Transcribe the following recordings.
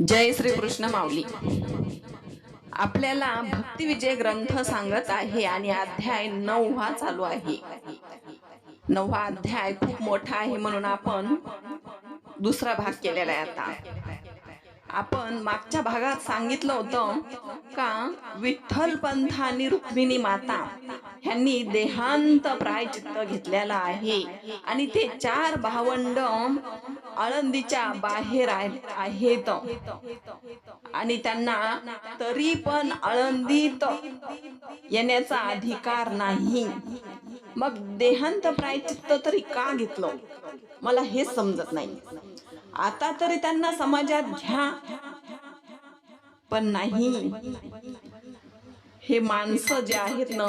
जय श्री कृष्ण माऊली. आपल्याला भक्ती विजय ग्रंथ सांगत आहे आणि अध्याय नववा चालू आहे. नववा अध्याय खूप मोठा आहे म्हणून आपण दुसरा भाग केलेला आहे आता. आपण मागच्या भागात सांगितलं होतं का विठ्ठल पंथ आणि रुक्मिणी माता. ह्यांनी देहांत प्रायचित्त घेतलेला आहे. आणि ते चार भावंड आळंदीच्या बाहेर आहेत. आणि त्यांना तरी पण आळंदीत येण्याचा अधिकार नाही. मग देहांत प्रायचित्त तरी का घेतलं? मला हे समजत नाही. आता तरी त्यांना समाजात घ्या. पण नाही. हे माणसं जे आहेत ना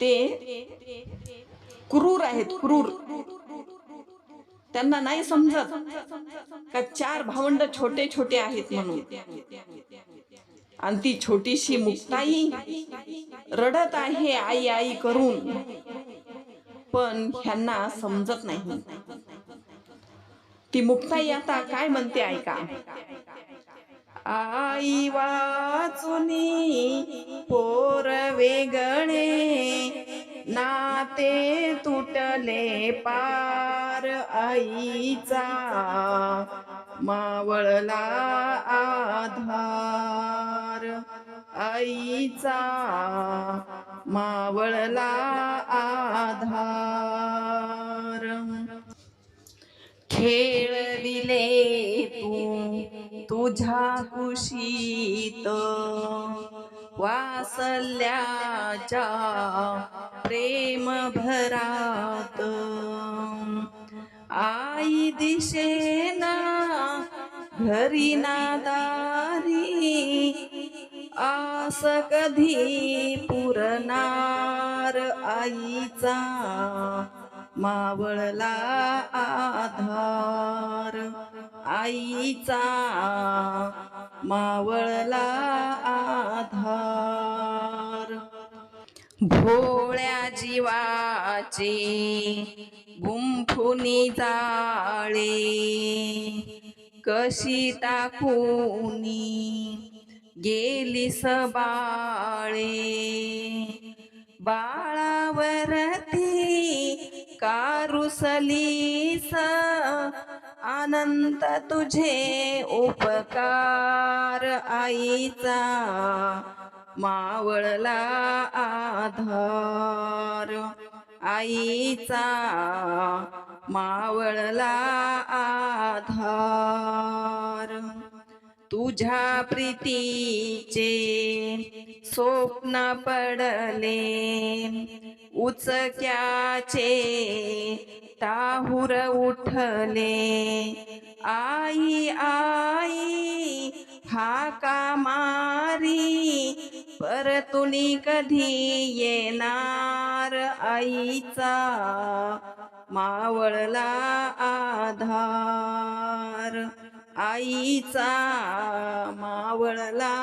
ते क्रूर आहेत क्रूर. त्यांना नाही समजत का चार भावंड छोटे छोटे आहेत म्हणून. आणि ती छोटीशी मुक्ताई रडत आहे आई आई करून. पण ह्यांना समजत नाही. ती मुक्ताई आता काय म्हणते ऐका. आई वाचुनी पोर वेगळे नाते तुटले पार आईचा मावळला आधार. आईचा मावळला आधार. खेळविले तुझ्या कुशीत वासल्याच्या प्रेम भरात. आई दिशेना घरी दारी आस कधी पुरणार आईचा मावळला आधार. आईचा मावळला आधार. भोळ्या जीवाचे गुंफुनी जाळे कशी टाकूनी गेली बाळे बाळावरती कारुसलीस अनंत तुझे उपकार आईचा. मावळला आधार. आईचा मावळला आधार. तुझ्या प्रीतीचे स्वप्न पडले. उचक्याचे टाहुर उठले आई आई हाका मारी परतुनी कधी येणार? आईचा मावळला आधार. आईचा मावळला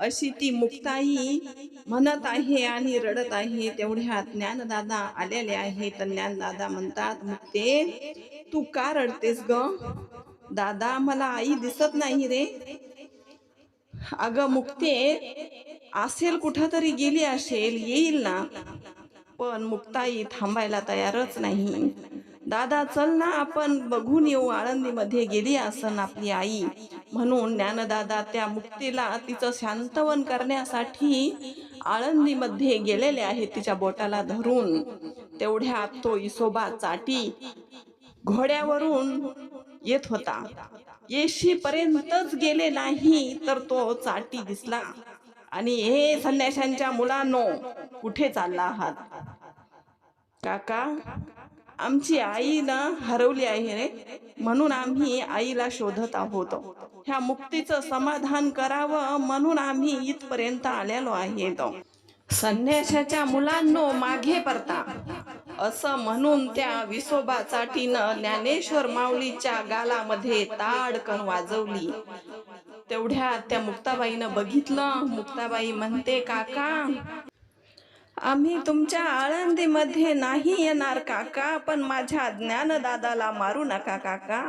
अशी ती मुक्ताई म्हणत आहे आणि रडत आहे. तेवढ्या ज्ञानदादा आलेले आहेत. ज्ञानदादा म्हणतात मुक्ते तू का रडतेस ग? दादा मला आई दिसत नाही रे. अगं मुक्ते असेल कुठं तरी गेली असेल येईल ना. पण मुक्ताई थांबायला तयारच नाही. दादा चल ना आपण बघून येऊ. आळंदीमध्ये गेली असन आपली आई. म्हणून ज्ञानदादा त्या मुक्तीला तिचं शांतवन करण्यासाठी आळंदीमध्ये गेलेले आहेत तिच्या बोटाला धरून. तेवढ्यात तो इसोबा चाटी घोड्यावरून येत होता. येशी पर्यंतच गेले नाही तर तो चाटी दिसला. आणि हे संन्याशांच्या मुलांनो कुठे चालला आहात? काका? आमची आई ना हरवली आहे म्हणून आम्ही आईला शोधत आहोत. ह्या मुक्तीचं समाधान करावं म्हणून आम्ही इथपर्यंत आलेलो आहेत संन्याशाच्या मुलांनो मागे परता असं म्हणून त्या विसोबा चाटीनं ज्ञानेश्वर माऊलीच्या गालामध्ये ताडकन वाजवली. तेवढ्या त्या मुक्ताबाईनं बघितलं. मुक्ताबाई म्हणते काका आम्ही तुमच्या आळंदीमध्ये नाही येणार काका पण माझ्या ज्ञानदादाला मारू नका काका.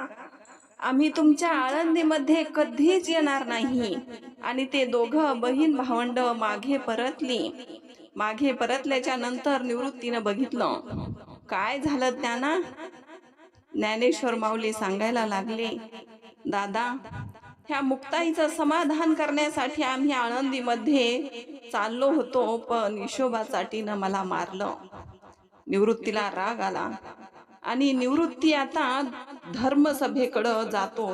आम्ही तुमच्या आळंदीमध्ये कधीच येणार नाही. आणि ते दोघं बहीण भावंड मागे परतली. मागे परतल्याच्या नंतर निवृत्तीनं बघितलं. काय झालं त्यांना? ज्ञानेश्वर माऊली सांगायला लागले दादा ह्या मुक्ताईचं समाधान करण्यासाठी आम्ही आनंदीमध्ये चाललो होतो पण हिशोबासाठीनं मला मारलं. निवृत्तीला राग आला. आणि निवृत्ती आता धर्मसभेकडं जातो.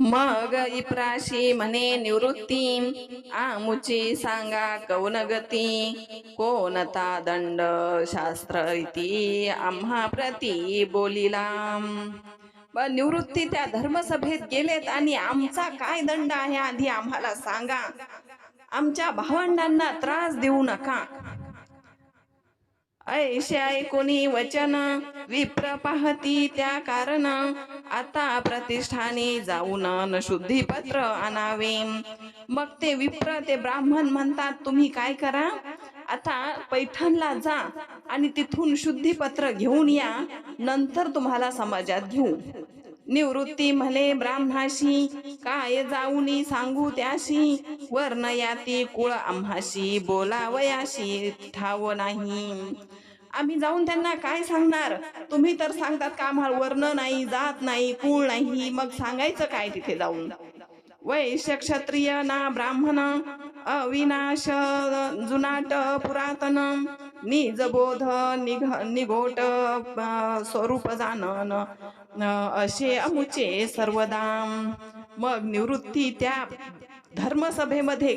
मग इप्राशी म्हणे निवृत्ती आमुची सांगा कौन गती कोणता दंड शास्त्र इति आम्हा प्रती बोलिला निवृत्ती त्या धर्मसभेत गेलेत आणि आमचा काय दंड आहे आधी आम्हाला सांगा. आमच्या भावंडांना त्रास देऊ नका. ऐशाय कोणी वचन विप्र पाहती त्या कारण. आता प्रतिष्ठानी जाऊन न शुद्धीपत्र आणावे. मग ते विप्र ते ब्राह्मण म्हणतात तुम्ही काय करा? आता पैठणला जा आणि तिथून शुद्धीपत्र घेऊन या नंतर तुम्हाला समाजात घेऊ. निवृत्ती म्हणे ब्राह्मणाशी काय जाऊनी सांगू त्याशी वर्ण याती कुळ आम्हाशी बोलावयाशी ठाव नाही. आम्ही जाऊन त्यांना काय सांगणार? तुम्ही तर सांगतात का आम्हाला वर्ण नाही जात नाही कुळ नाही मग सांगायचं काय तिथे जाऊन? वैश्य क्षत्रिय ना ब्राह्मण अविनाश जुनाट पुरातन निजबोध निघ निघोट स्वरूप जानन असे अमुचे सर्वदा मग निवृत्ती त्या धर्मसभेमध्ये